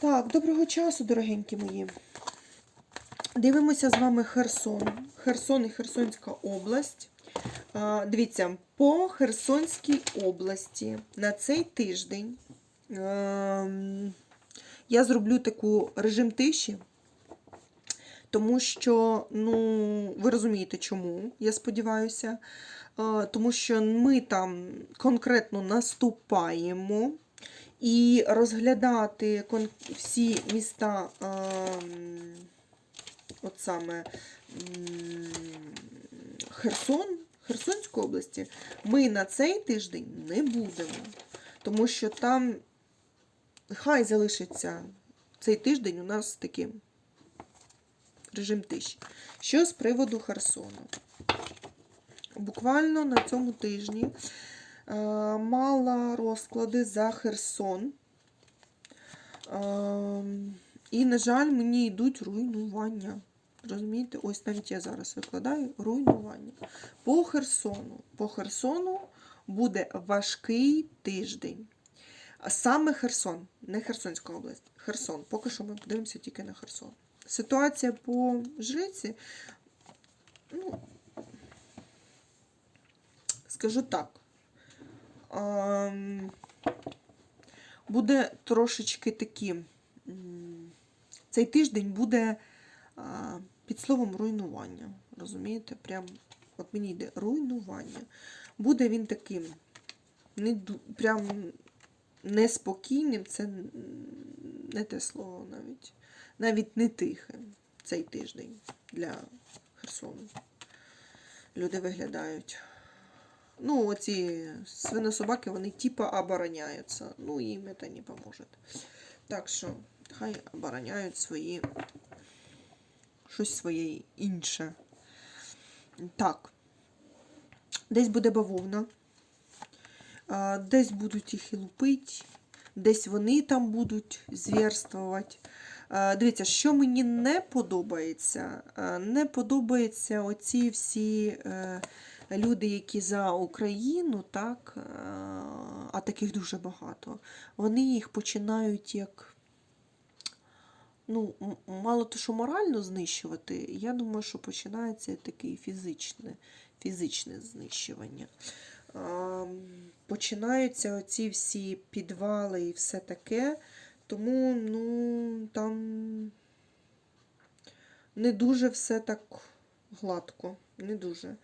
Так, доброго часу, дорогенькі мої. Дивимося з вами Херсон. Херсон і Херсонська область. Дивіться, по Херсонській області на цей тиждень ем, я зроблю таку режим тиші, тому що, ну, ви розумієте, чому, я сподіваюся. Е, Тому що ми там конкретно наступаємо і розглядати всі міста, от саме Херсон, Херсонської області, ми на цей тиждень не будемо. Тому що там хай залишиться цей тиждень у нас таким режим тиші. Що з приводу Херсону? Буквально на цьому тижні мала розклади за Херсон. Е, і, на жаль, мені йдуть руйнування. Розумієте? Ось навіть я зараз викладаю руйнування. По Херсону. По Херсону буде важкий тиждень. Саме Херсон, не Херсонська область. Херсон. Поки що ми подивимося тільки на Херсон. Ситуація по жриці, ну, скажу так. Ем, Буде трошечки такі. Цей тиждень буде під словом руйнування. Розумієте? Прям от мені йде руйнування. Буде він таким не, прям неспокійним, це не те слово навіть. Навіть не тихим цей тиждень для Херсону. Люди виглядають. Ну, оці свинособаки, вони типа обороняються. Ну, їм це не поможе. Так що, хай обороняють свої щось своє інше. Так. Десь буде бавовна. Десь будуть їх і лупити, десь вони там будуть звірствувати. Дивіться, що мені не подобається, не подобаються оці всі е, люди, які за Україну, так, е, а таких дуже багато. Вони їх починають як. Ну, мало то, що морально знищувати, я думаю, що починається таке фізичне, фізичне знищування. А, починаються оці всі підвали і все таке, тому ну, там не дуже все так гладко, не дуже.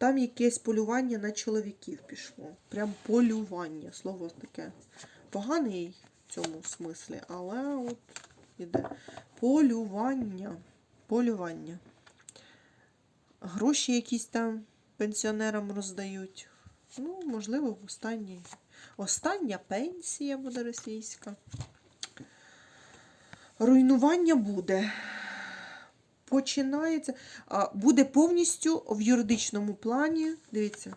Там якесь полювання на чоловіків пішло. Прям полювання. Слово таке погане в цьому смислі, але от іде. Полювання. Полювання. Гроші якісь там пенсіонерам роздають. Ну, можливо, останній. Остання пенсія буде російська. Руйнування буде. Починається. Буде повністю в юридичному плані. Дивіться.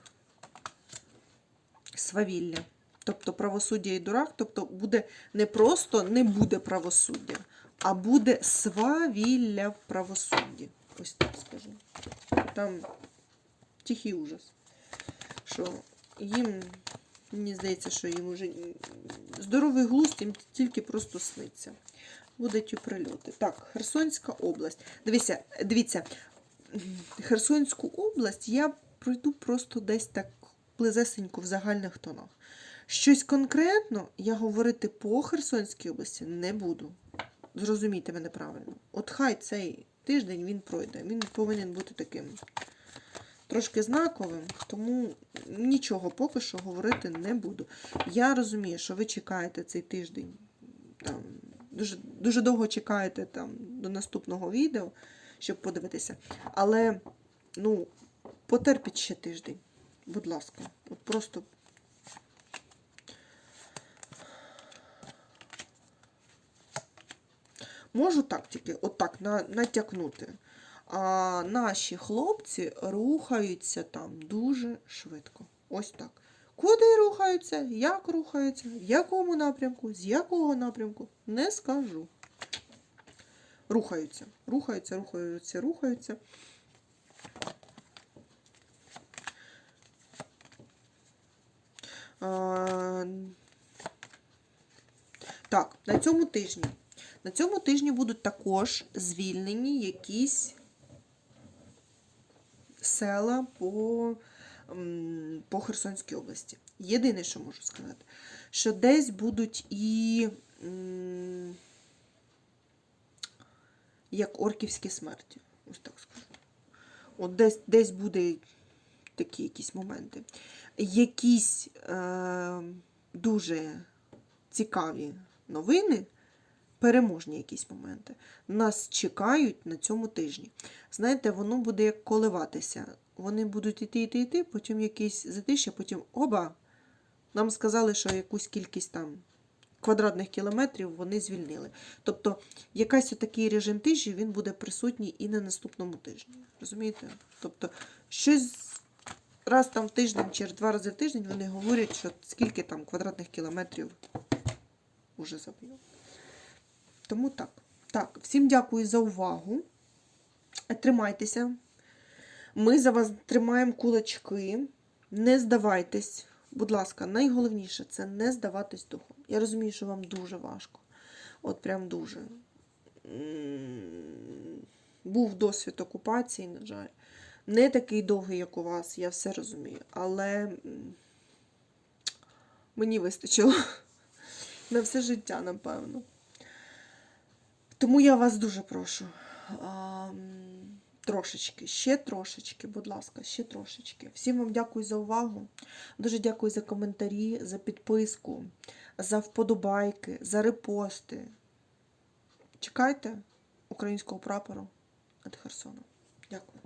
Свавілля. Тобто правосуддя і дурак. Тобто буде не просто не буде правосуддя, а буде свавілля в правосудді. Ось так скажу. Там тихий ужас. Що їм, мені здається, що їм уже здоровий глузд їм тільки просто сниться. Будуть і прильоти. Так, Херсонська область. Дивіться, дивіться, Херсонську область я пройду просто десь так близесенько в загальних тонах. Щось конкретно я говорити по Херсонській області не буду. Зрозумійте мене правильно. От хай цей тиждень він пройде. Він повинен бути таким трошки знаковим, тому нічого поки що говорити не буду. Я розумію, що ви чекаєте цей тиждень, там, дуже, дуже довго чекаєте там, до наступного відео, щоб подивитися. Але ну, потерпіть ще тиждень, будь ласка. От просто. Можу так тільки отак на, натякнути. А наші хлопці рухаються там дуже швидко. Ось так. Куди рухаються, як рухаються, в якому напрямку, з якого напрямку, не скажу. Рухаються, рухаються, рухаються, рухаються. А, Так, на цьому тижні На цьому тижні будуть також звільнені якісь села по, по Херсонській області. Єдине, що можу сказати, що десь будуть і як орківські смерті. Ось так скажу. От десь, десь буде такі якісь моменти. Якісь е, дуже цікаві новини, переможні якісь моменти, нас чекають на цьому тижні. Знаєте, воно буде як коливатися. Вони будуть іти, іти, іти, потім якийсь затишя, потім оба. Нам сказали, що якусь кількість там квадратних кілометрів вони звільнили. Тобто, якась такий режим тижні він буде присутній і на наступному тижні. Розумієте? Тобто, щось раз там в тиждень чи два рази в тиждень вони говорять, що скільки там квадратних кілометрів уже забив. Тому так. Так, всім дякую за увагу. Тримайтеся. Ми за вас тримаємо кулачки. Не здавайтесь. Будь ласка, найголовніше це не здаватись духом. Я розумію, що вам дуже важко. От прям дуже. Був досвід окупації, на жаль. Не такий довгий, як у вас, я все розумію. Але мені вистачило на все життя, напевно. Тому я вас дуже прошу. Трошечки, ще трошечки, будь ласка, ще трошечки. Всім вам дякую за увагу. Дуже дякую за коментарі, за підписку, за вподобайки, за репости. Чекайте українського прапору від Херсона. Дякую.